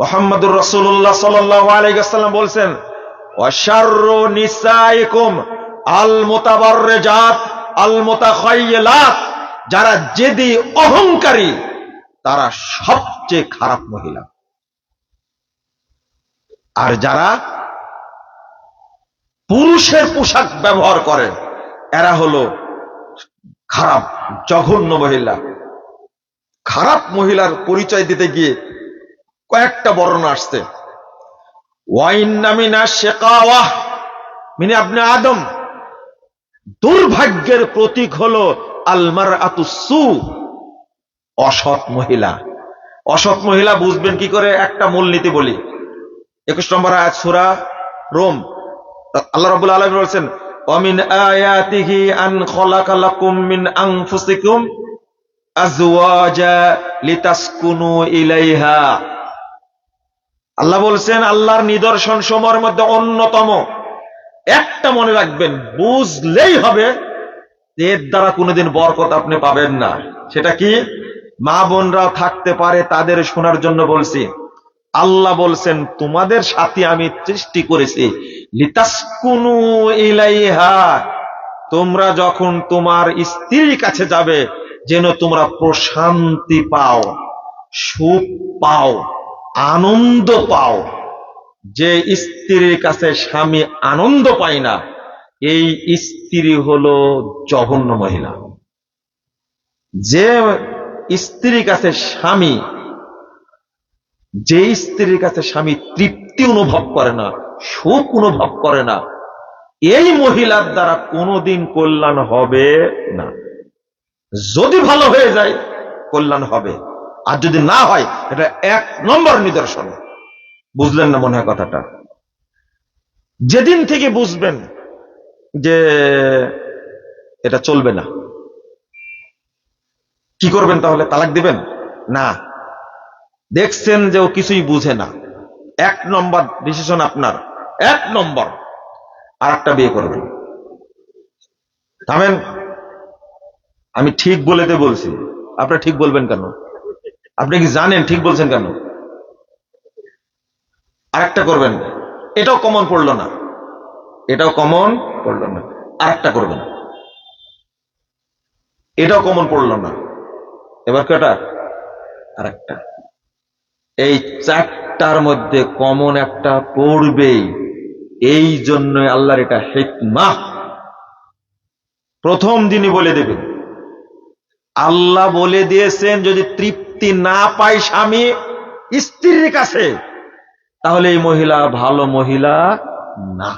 মোহাম্মদুর রসুল্লাহ সাল্লাম বলছেন যারা জেদি অহংকারী, তারা সবচেয়ে খারাপ মহিলা। আর যারা পুরুষের পোশাক ব্যবহার করে, এরা হলো খারাপ, জঘন্য মহিলা। খারাপ মহিলার পরিচয় দিতে গিয়ে কয়েকটা বর্ণনা আসছে। আপনি আদম। দুর্ভাগ্যের প্রতীক হলো আলমার আতুসু অসৎ মহিলা। অসৎ মহিলা বুঝবেন কি করে? একটা মূলনীতি বলি। একুশ নম্বর আয়াত, সুরা রোম। আল্লাহ রাব্বুল আলামিন বলছেন ইলাইহা। আল্লাহ বলছেন, আল্লাহর নিদর্শন সময়ের মধ্যে অন্যতম। একটা মনে রাখবেন, বুঝলেই হবে এর দ্বারা কোনোদিন বরকত আপনি পাবেন না। সেটা কি? মা বোনরাও থাকতে পারে, তাদের শোনার জন্য বলছি। আল্লাহ বলছেন, তোমাদের সাথে আমি সৃষ্টি করেছি। তোমরা যখন তোমার স্ত্রীর কাছে যাবে, যেন তোমরা প্রশান্তি পাও, সুখ পাও। আনন্দ পাও। যে স্ত্রীর কাছে স্বামী আনন্দ পায় না, এই স্ত্রী হলো জঘন্য মহিলা। যে স্ত্রীর কাছে স্বামী, যে স্ত্রীর কাছে স্বামী তৃপ্তি অনুভব করে না, সুখ অনুভব করে না, এই মহিলার দ্বারা কোনোদিন কল্যাণ হবে না। যদি ভালো হয়ে যায়, কল্যাণ হবে। আর যদি না হয়, এটা এক নম্বর নিদর্শন। বুঝলেন না মনে হয় কথাটা? যেদিন থেকে বুঝবেন যে এটা চলবে না, কি করবেন তাহলে? তালাক দিবেন? না। দেখছেন যে ও কিছুই বুঝে না। এক নম্বর ডিসিশন আপনার। এক নম্বর। আর একটা বিয়ে করবেন। থামেন। আমি ঠিক বলেতে বলছি। আপনারা ঠিক বলবেন কেন? আপনি কি জানেন, ঠিক বলছেন কেন? আরেকটা করবেন। এটাও কমন পড়ল না। এটাও কমন পড়ল না। আরেকটা করবেন। এটাও কমন পড়ল না। এবার কেটা আরেকটা। এই চারটার মধ্যে কমন একটা পড়বেই। এই জন্য আল্লাহর এটা হেকমা। প্রথম দিনই বলে দেবেন, আল্লাহ বলে দিয়েছেন যদি তৃপ্তি না পায় স্বামী স্ত্রীর কাছে তাহলে এই মহিলা ভালো মহিলা না।